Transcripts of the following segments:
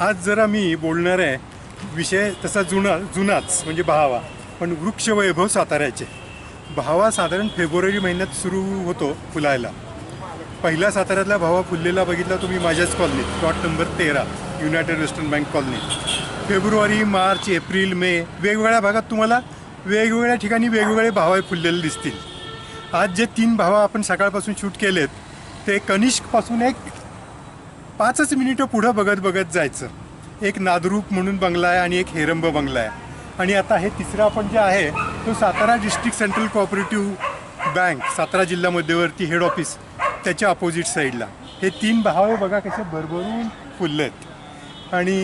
आज जरा मी बोलणार आहे विषय तसा जुना जुनाच म्हणजे भावा पण वृक्षवैभव साताऱ्याचे. भावा साधारण फेब्रुवारी महिन्यात सुरू होतो फुलायला. पहिला साताऱ्यातला भावा फुललेला बघितला तुम्ही माझ्याच कॉलनीत प्लॉट नंबर तेरा युनायटेड वेस्टर्न बँक कॉलनी फेब्रुवारी मार्च एप्रिल मे वेगवेगळ्या भागात तुम्हाला वेगवेगळ्या ठिकाणी वेगवेगळे भावा फुललेले दिसतील. आज जे तीन भावा आपण सकाळपासून शूट केलेत ते कनिष्कपासून एक पाचच मिनिटं पुढं बघत बघत जायचं. एक नादरूप म्हणून बंगला आहे आणि एक हेरंब बंगला आहे. आणि आता हे तिसरा आपण जे आहे तो Satara district central cooperative bank Satara जिल्हा मध्यवर्ती हेड ऑफिस त्याच्या अपोजिट साईडला हे तीन भावे बघा कसे भरभरून फुलले आहेत. आणि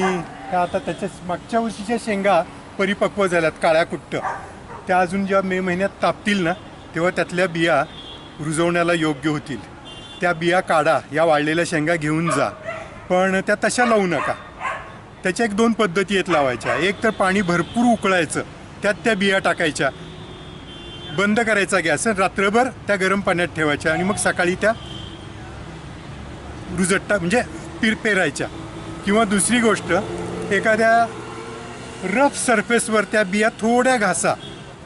त्या आता त्याच्या मागच्या वर्षीच्या शेंगा परिपक्व झाल्यात काळ्या कुट्ट. त्या अजून जेव्हा मे महिन्यात तापतील ना तेव्हा त्यातल्या बिया रुजवण्याला योग्य होतील. त्या बिया काढा या वाळलेल्या शेंगा घेऊन जा. पण त्या तशा लावू नका. त्याच्या एक दोन पद्धती आहेत लावायच्या. एक तर पाणी भरपूर उकळायचं त्यात त्या बिया टाकायच्या. बंद करायचा गॅस रात्रभर त्या गरम पाण्यात ठेवायच्या आणि मग सकाळी त्या रुजट्टा म्हणजे पिर पेरायच्या. किंवा दुसरी गोष्ट एखाद्या रफ सरफेसवर त्या बिया थोड्या घासा.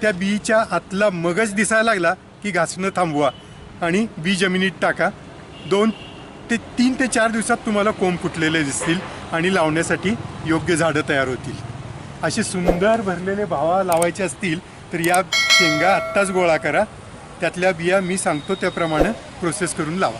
त्या बीच्या आतला मगज दिसायला लागला की घासणं थांबवा. आणि बी जमिनीत टाका. दोन ते तीन ते चार दिवसात तुम्हाला कोंब फुटलेले दिसतील आणि लावण्यासाठी योग्य झाडं तयार होतील. असे सुंदर भरलेले भावा लावायचे असतील तर या शेंगा आत्ताच गोळा करा. त्यातल्या बिया मी सांगतो त्याप्रमाणे प्रोसेस करून लावा.